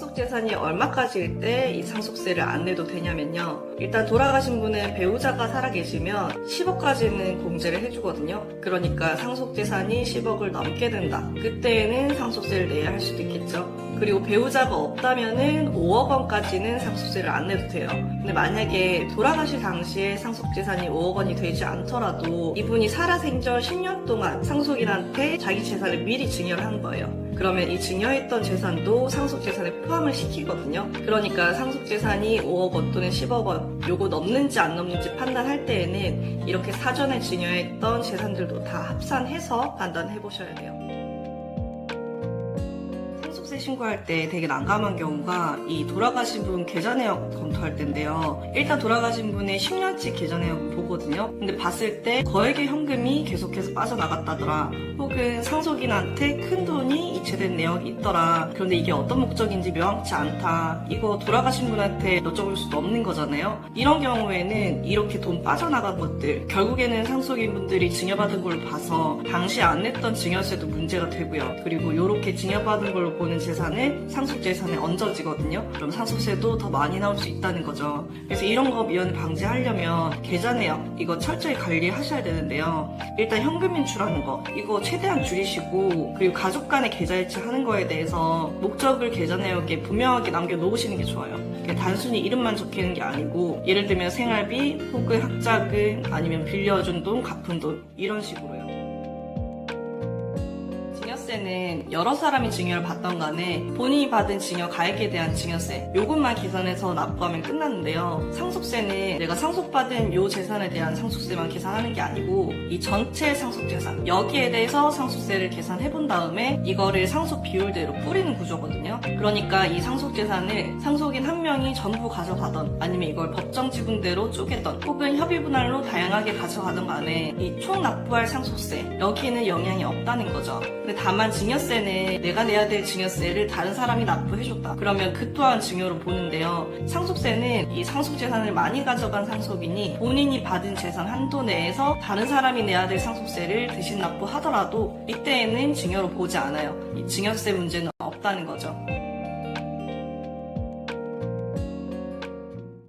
상속 재산이 얼마까지일 때 이 상속세를 안 내도 되냐면요. 일단 돌아가신 분은 배우자가 살아계시면 10억까지는 공제를 해주거든요. 그러니까 상속 재산이 10억을 넘게 된다. 그때에는 상속세를 내야 할 수도 있겠죠. 그리고 배우자가 없다면은 5억 원까지는 상속세를 안 내도 돼요. 근데 만약에 돌아가실 당시에 상속재산이 5억 원이 되지 않더라도 이분이 살아생전 10년 동안 상속인한테 자기 재산을 미리 증여를 한 거예요. 그러면 이 증여했던 재산도 상속재산에 포함을 시키거든요. 그러니까 상속재산이 5억 원 또는 10억 원 요거 넘는지 안 넘는지 판단할 때에는 이렇게 사전에 증여했던 재산들도 다 합산해서 판단해 보셔야 돼요. 상속세 신고할 때 되게 난감한 경우가 이 돌아가신 분 계좌 내역 검토할 때인데요. 일단 돌아가신 분의 10년치 계좌 내역 보거든요. 근데 봤을 때 거액의 현금이 계속해서 빠져나갔다더라. 혹은 상속인한테 큰 돈이 이체된 내역이 있더라. 그런데 이게 어떤 목적인지 명확치 않다. 이거 돌아가신 분한테 여쭤볼 수도 없는 거잖아요. 이런 경우에는 이렇게 돈 빠져나간 것들 결국에는 상속인 분들이 증여받은 걸로 봐서 당시 안 냈던 증여세도 문제가 되고요. 그리고 이렇게 증여받은 걸로 보는 재산은 상속재산에 얹어지거든요. 그럼 상속세도 더 많이 나올 수 있다는 거죠. 그래서 이런 거 미연을 방지하려면 계좌 내역 이거 철저히 관리하셔야 되는데요. 일단 현금 인출하는 거 이거 최대한 줄이시고 그리고 가족 간의 계좌 이체하는 거에 대해서 목적을 계좌 내역에 분명하게 남겨놓으시는 게 좋아요. 그냥 단순히 이름만 적히는 게 아니고 예를 들면 생활비 혹은 학자금 아니면 빌려준 돈 갚은 돈 이런 식으로요. 증여세는 여러 사람이 증여를 받던 간에 본인이 받은 증여 가액에 대한 증여세 요것만 계산해서 납부하면 끝났는데요. 상속세는 내가 상속받은 요 재산에 대한 상속세만 계산하는 게 아니고 이 전체 상속재산 여기에 대해서 상속세를 계산해 본 다음에 이거를 상속 비율대로 뿌리는 구조거든요. 그러니까 이 상속재산을 상속인 한 명이 전부 가져가던 아니면 이걸 법정 지분대로 쪼개던 혹은 협의 분할로 다양하게 가져가던 간에 이 총 납부할 상속세 여기에는 영향이 없다는 거죠. 근데 다만 증여세는 내가 내야 될 증여세를 다른 사람이 납부해줬다. 그러면 그 또한 증여로 보는데요. 상속세는 이 상속재산을 많이 가져간 상속인이 본인이 받은 재산 한도 내에서 다른 사람이 내야 될 상속세를 대신 납부하더라도 이때에는 증여로 보지 않아요. 이 증여세 문제는 없다는 거죠.